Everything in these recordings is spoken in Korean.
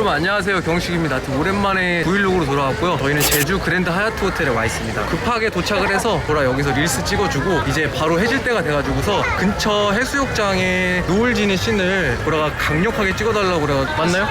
여러분 안녕하세요 경식입니다 오랜만에 브이로그로 돌아왔고요 저희는 제주 그랜드 하얏트 호텔에 와 있습니다 급하게 도착을 해서 보라 여기서 릴스 찍어주고 이제 바로 해질 때가 돼가지고서 근처 해수욕장에 노을 지는 씬을 보라가 강력하게 찍어달라고 그래 맞나요?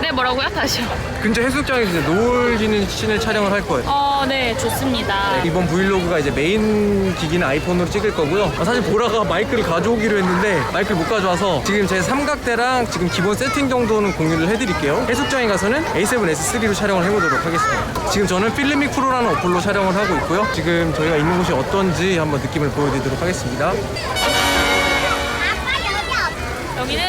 네, 뭐라고요? 다시요. 근처 해수욕장에서 이제 노을 지는 씬을 촬영을 할 거예요 어, 네, 좋습니다. 이번 브이로그가 이제 메인 기기는 아이폰으로 찍을 거고요. 아, 사실 보라가 마이크를 가져오기로 했는데 마이크를 못 가져와서 지금 제 삼각대랑 지금 기본 세팅 정도는 공유를 해드릴게요. 해수장에 가서는 A7S3로 촬영을 해보도록 하겠습니다. 지금 저는 필름믹 프로라는 어플로 촬영을 하고 있고요. 지금 저희가 있는 곳이 어떤지 한번 느낌을 보여드리도록 하겠습니다. 여기는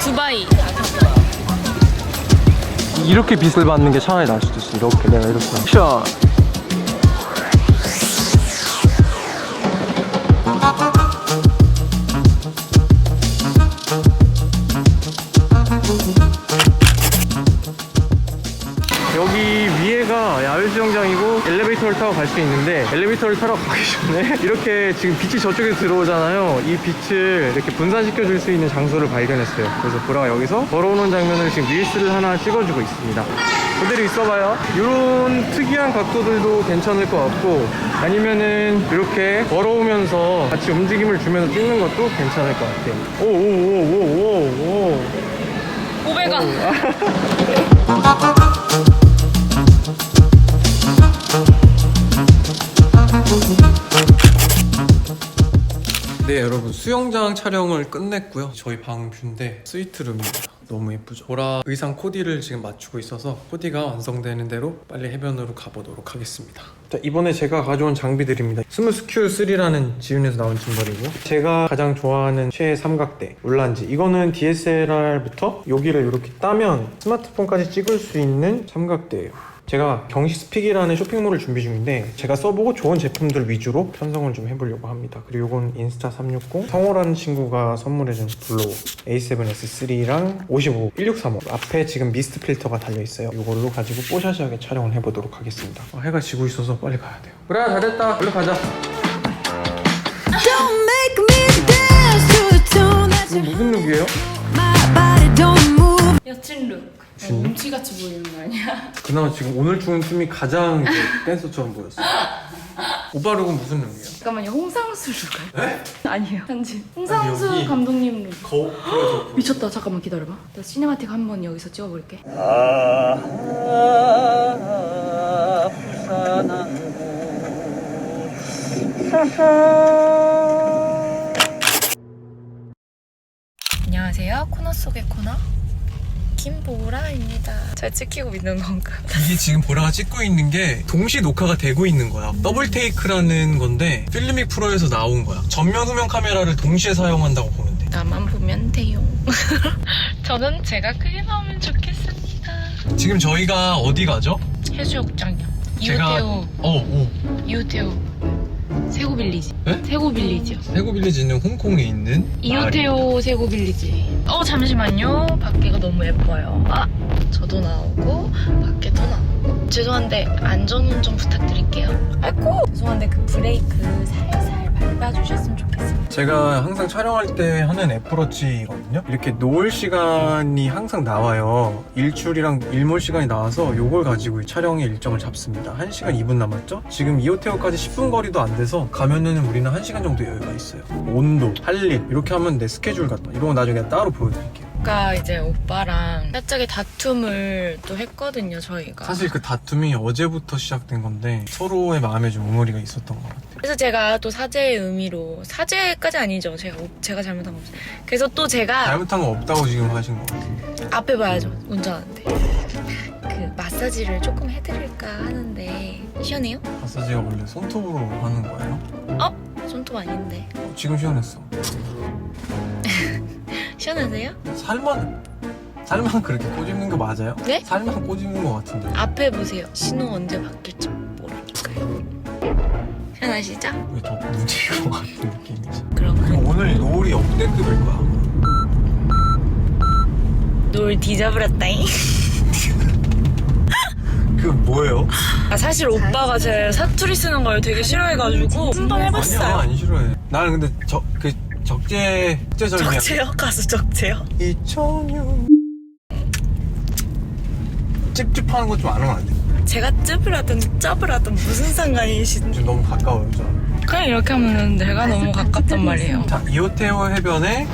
두바이. 이렇게 빛을 받는 게 차라리 나을 수도 있어. 이렇게 내가 이렇게. 샷. 여기 위에가 야외 수영장이고 엘리베이터를 타고 갈 수 있는데 엘리베이터를 타러 가기 전에 이렇게 지금 빛이 저쪽에 들어오잖아요. 이 빛을 이렇게 분산시켜 줄 수 있는 장소를 발견했어요. 그래서 보라가 여기서 걸어오는 장면을 지금 릴스를 하나 찍어주고 있습니다. 그대로 있어봐요. 이런 특이한 각도들도 괜찮을 것 같고 아니면은 이렇게 걸어오면서 같이 움직임을 주면서 찍는 것도 괜찮을 것 같아요. 오오오오오오. 오베 네 여러분. 수영장 촬영을 끝냈고요. 저희 방 뷰인데 스위트룸입니다 너무 예쁘죠? 보라 의상 코디를 지금 맞추고 있어서 코디가 완성되는 대로 빨리 해변으로 가보도록 하겠습니다. 자 이번에 제가 가져온 장비들입니다. 스무스 큐3라는 지윤에서 나온 짐벌이고 제가 가장 좋아하는 최애 삼각대 올란지. 이거는 DSLR부터 여기를 이렇게 따면 스마트폰까지 찍을 수 있는 삼각대예요 제가 경시 스픽이라는 쇼핑몰을 준비 중인데 제가 써보고 좋은 제품들 위주로 편성을 좀 해보려고 합니다. 그리고 이건 인스타 360 성호라는 친구가 선물해준 블로우 A7S3랑 55 1635 앞에 지금 미스트 필터가 달려있어요. 이걸로 가지고 뽀샤시하게 촬영을 해보도록 하겠습니다. 아, 해가 지고 있어서 빨리 가야 돼요. 그래 잘됐다. 얼른 가자. 이거 무슨 룩이에요? 여친 룩. 여친 룩? 음치같이 보이는 거 아니야? 그나마 지금 오늘 주는 춤이 가장 이제 댄서처럼 보였어. 오빠 룩은 무슨 룩이에요? 잠깐만요, 홍상수 룩. 네? 아니에요. 편집. 홍상수 여기. 감독님 룩. 거울 보여줘. 미쳤다. 잠깐만 기다려봐. 나 시네마틱 한 번 여기서 찍어볼게. 안녕하세요. 코너 속의 코너 김보라입니다. 잘 찍히고 있는 건가? 이게 지금 보라가 찍고 있는 게 동시 녹화가 되고 있는 거야. 더블 테이크라는 건데 필름믹 프로에서 나온 거야. 전면 후면 카메라를 동시에 사용한다고 보면 돼. 나만 보면 돼요. 저는 제가 크게 나오면 좋겠습니다. 지금 저희가 어디 가죠? 해수욕장이요. 제가 이웃태우, 어, 오. 이웃태우. 세고빌리지. 네? 세고빌리지요. 세고빌리지는 홍콩에 있는 이웃태우 세고빌리지. 어, 잠시만요. 밖에가 너무 예뻐요. 아, 저도 나오고, 밖에도 나오고. 죄송한데, 안전운전 부탁드릴게요. 아이고! 죄송한데, 그 브레이크 살살 밟아주셨으면 좋겠습니다. 제가 항상 촬영할 때 하는 애플워치거든요. 이렇게 노을 시간이 항상 나와요. 일출이랑 일몰 시간이 나와서 요걸 가지고 이 촬영의 일정을 잡습니다. 1시간 2분 남았죠? 지금 이호테오까지 10분 거리도 안 돼서 가면은 우리는 1시간 정도 여유가 있어요. 온도, 할 일, 이렇게 하면 내 스케줄 같다. 이런 거 나중에 따로 보여드릴게요. 아까 이제 오빠랑 살짝의 다툼을 또 했거든요, 저희가. 사실 그 다툼이 어제부터 시작된 건데 서로의 마음에 좀 응어리가 있었던 것 같아요. 그래서 제가 또 사죄의 의미로 사죄까지 아니죠. 제가 제가 잘못한 거 없어요. 그래서 또 제가 잘못한 거 없다고 지금 하신 것 같은데. 앞에 봐야죠. 운전하는데. 그 마사지를 조금 해드릴까 하는데 시원해요? 마사지가 원래 손톱으로 하는 거예요? 어? 손톱 아닌데. 어, 지금 시원했어. 시원하세요? 살만 살만 그렇게 꼬집는 거 맞아요? 네? 살만 꼬집는 거 같은데 앞에 보세요. 신호 언제 바뀔지 모르니까요. 시원하시죠? 왜 더 무지일 것 같은 느낌이지 그럼 오늘 노을이 역대급일 거야 놀 뒤져버렸다잉. 그 뭐예요? 아, 사실 오빠가 제 사투리 쓰는 걸 되게 싫어해가지고 한번 나 해봤어요. 안 싫어해. 나는 근데 저 그 적재 적재절명. 적재요? 가수 적재요? 이청용. 찝찝하는 거 좀 안 하면 안 돼? 제가 찝을 하든 짭을 하든 무슨 상관이신 지금 너무 가까워요, 저. 그냥 이렇게 하면 내가 너무 가깝단 말이에요. 자, 이오테오 해변에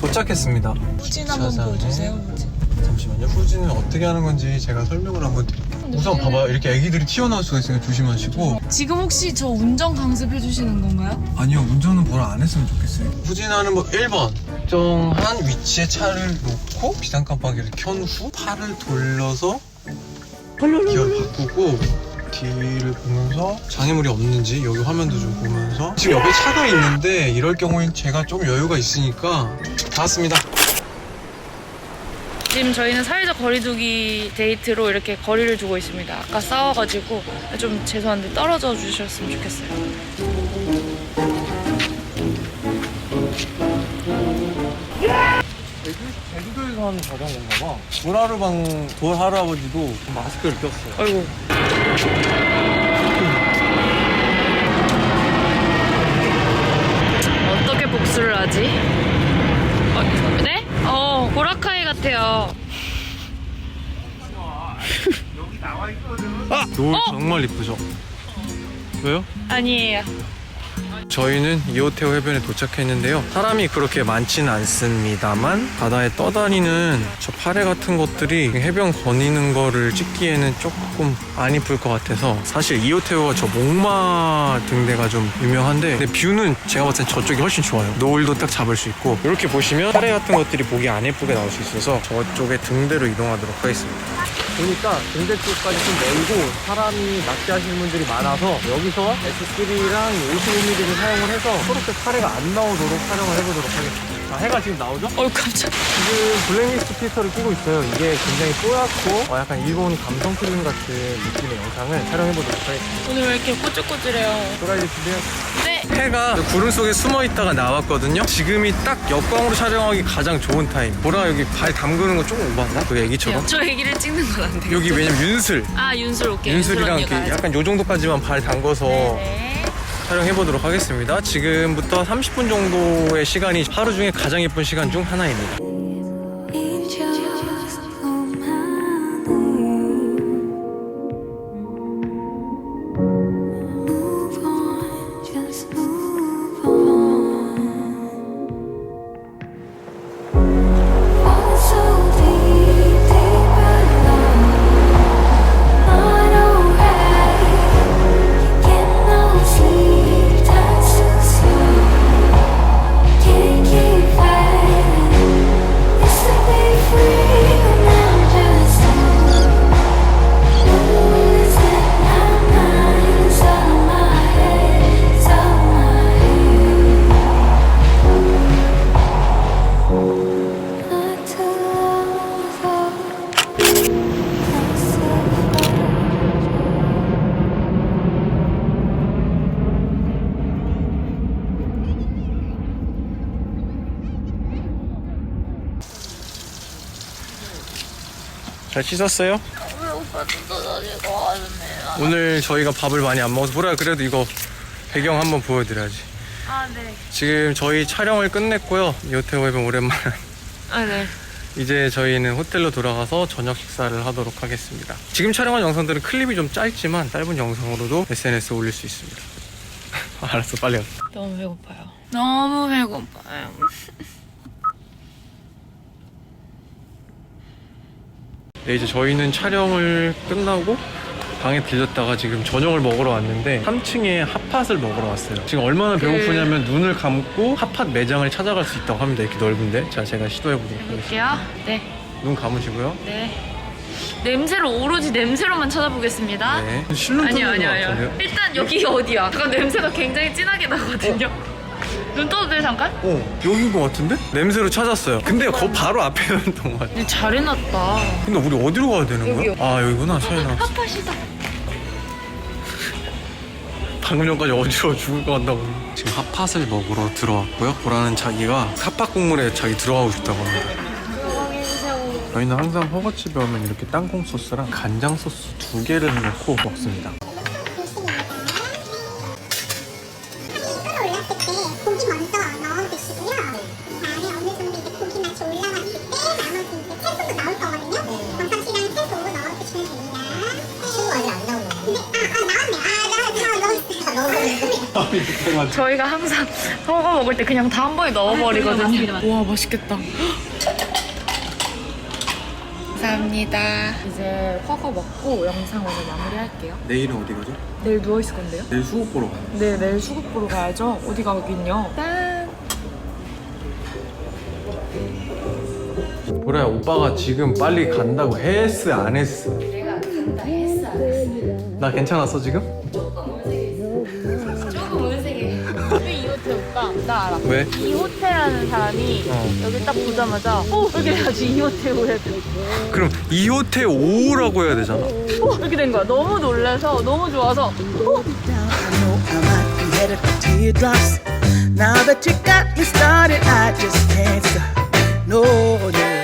도착했습니다. 후진 한번 세상에. 보여주세요, 후진. 잠시만요. 후진은 어떻게 하는 건지 제가 설명을 한번 드릴게요. 우선 봐봐요. 이렇게 애기들이 튀어나올 수가 있으니까 조심하시고. 지금 혹시 저 운전 강습해 주시는 건가요? 아니요, 운전은 뭐라 안 했으면 좋겠어요. 후진하는 법 1번. 특정한 위치에 차를 놓고 비상 깜빡이를 켠 후 팔을 돌려서 기어 바꾸고 뒤를 보면서 장애물이 없는지 여기 화면도 좀 보면서 지금 옆에 차가 있는데 이럴 경우엔 제가 좀 여유가 있으니까 다 왔습니다. 지금 저희는 사회적 거리두기 데이트로 이렇게 거리를 두고 있습니다. 아까 싸워가지고 좀 죄송한데 떨어져 주셨으면 좋겠어요. 제주도에서 하는 자전거인가 봐. 돌하루방 돌할아버지도 마스크를 꼈어요. 아이고. 어떻게 복수를 하지? 어, 네? 어, 같아요. 아! 노을 정말 이쁘죠? 왜요? 아니에요. 저희는 이오테오 해변에 도착했는데요. 사람이 그렇게 많지는 않습니다만 바다에 떠다니는 저 파래 같은 것들이 해변 거니는 거를 찍기에는 조금 안 이쁠 것 같아서 사실 이오테오가 저 목마 등대가 좀 유명한데 근데 뷰는 제가 봤을 땐 저쪽이 훨씬 좋아요. 노을도 딱 잡을 수 있고 이렇게 보시면 파래 같은 것들이 보기 안 예쁘게 나올 수 있어서 저쪽에 등대로 이동하도록 하겠습니다. 보니까 등대 쪽까지 좀 멀고 사람이 낚시하시는 분들이 많아서 여기서 S3랑 55mm를 사용을 해서 초록색 파래가 안 나오도록 촬영을 해보도록 하겠습니다. 자, 해가 지금 나오죠? 어이 깜짝. 지금 블랙리스트 필터를 끼고 있어요. 이게 굉장히 뽀얗고 어, 약간 일본 감성 필름 같은 느낌의 영상을 촬영해보도록 하겠습니다. 오늘 왜 이렇게 꼬질꼬질해요? 도라이드 준비해. 네. 해가 구름 속에 숨어 있다가 나왔거든요. 지금이 딱 역광으로 촬영하기 가장 좋은 타임. 보라 여기 발 담그는 거 조금 오봤나? 그 애기처럼. 저 애기를 찍는 건 안 돼요. 여기 왜냐면 윤슬. 아 윤슬 오케이. 윤슬이랑 윤슬 이렇게 약간 요 정도까지만 발 담궈서 네네. 촬영해 보도록 하겠습니다. 지금부터 30분 정도의 시간이 하루 중에 가장 예쁜 시간 중 하나입니다. 잘 씻었어요? 오빠 떠다니고 하셨네요. 오늘 저희가 밥을 많이 안 먹어서 보라 그래도 이거 배경 한번 보여드려야지. 아 네. 지금 저희 촬영을 끝냈고요. 해변 오랜만에 아 네. 이제 저희는 호텔로 돌아가서 저녁 식사를 하도록 하겠습니다. 지금 촬영한 영상들은 클립이 좀 짧지만 짧은 영상으로도 SNS에 올릴 수 있습니다. 알았어, 빨리 가. 너무 배고파요. 너무 배고파요. 네, 이제 저희는 촬영을 끝나고 방에 들렸다가 지금 저녁을 먹으러 왔는데 3층에 핫팟을 먹으러 왔어요. 지금 얼마나 배고프냐면 눈을 감고 핫팟 매장을 찾아갈 수 있다고 합니다. 이렇게 넓은데. 자, 제가 시도해 보도록 하겠습니다. 볼게요. 네. 눈 감으시고요. 네. 냄새로 오로지 냄새로만 찾아보겠습니다. 네. 실눈 아니요, 뜨는 것 아니요, 아니요. 같은데요? 일단 여기가 어디야? 잠깐 냄새가 굉장히 진하게 나거든요. 눈 떠도 돼, 잠깐? 어, 여긴 것 같은데? 냄새로 찾았어요. 근데 그 바로 앞에였던 것 같아요. 근데 잘 해놨다. 근데 우리 어디로 가야 되는 거야? 여기요. 아, 여기구나, 차이나. 핫팟이다. 방금 전까지 어지러워 죽을 것 같다고. 지금 핫팟을 먹으러 들어왔고요. 보라는 자기가 핫팟 국물에 자기 들어가고 싶다고 합니다. 저희는 항상 허거집에 오면 이렇게 땅콩 소스랑 간장 소스 두 개를 넣고 먹습니다. 저희가 항상 허거 먹을 때 그냥 다 한 번에 넣어버리거든요. 와 맛있겠다. 감사합니다. 이제 허거 먹고 영상 오늘 마무리할게요. 내일은 어디 가죠? 내일 누워 있을 건데요? 내일 수국 보러 가요. 네, 내일 수국 보러 가야죠. 어디 가긴요? 짠. 보라야 오빠가 지금 빨리 간다고 했어 안 했어? 내가 간다 했어 안 했어. 나 괜찮았어 지금? 왜? 이 호텔하는 사람이 어. 여기 딱 보자마자 어 이렇게 돼가지고 이 호텔 오래 그럼 이 호텔 오라고 해야 되잖아. 어 이렇게 된 거야. 너무 놀라서 너무 좋아서 down. I know I might be headed for teardrops. Now that you got me started, I just can't stop. No, no.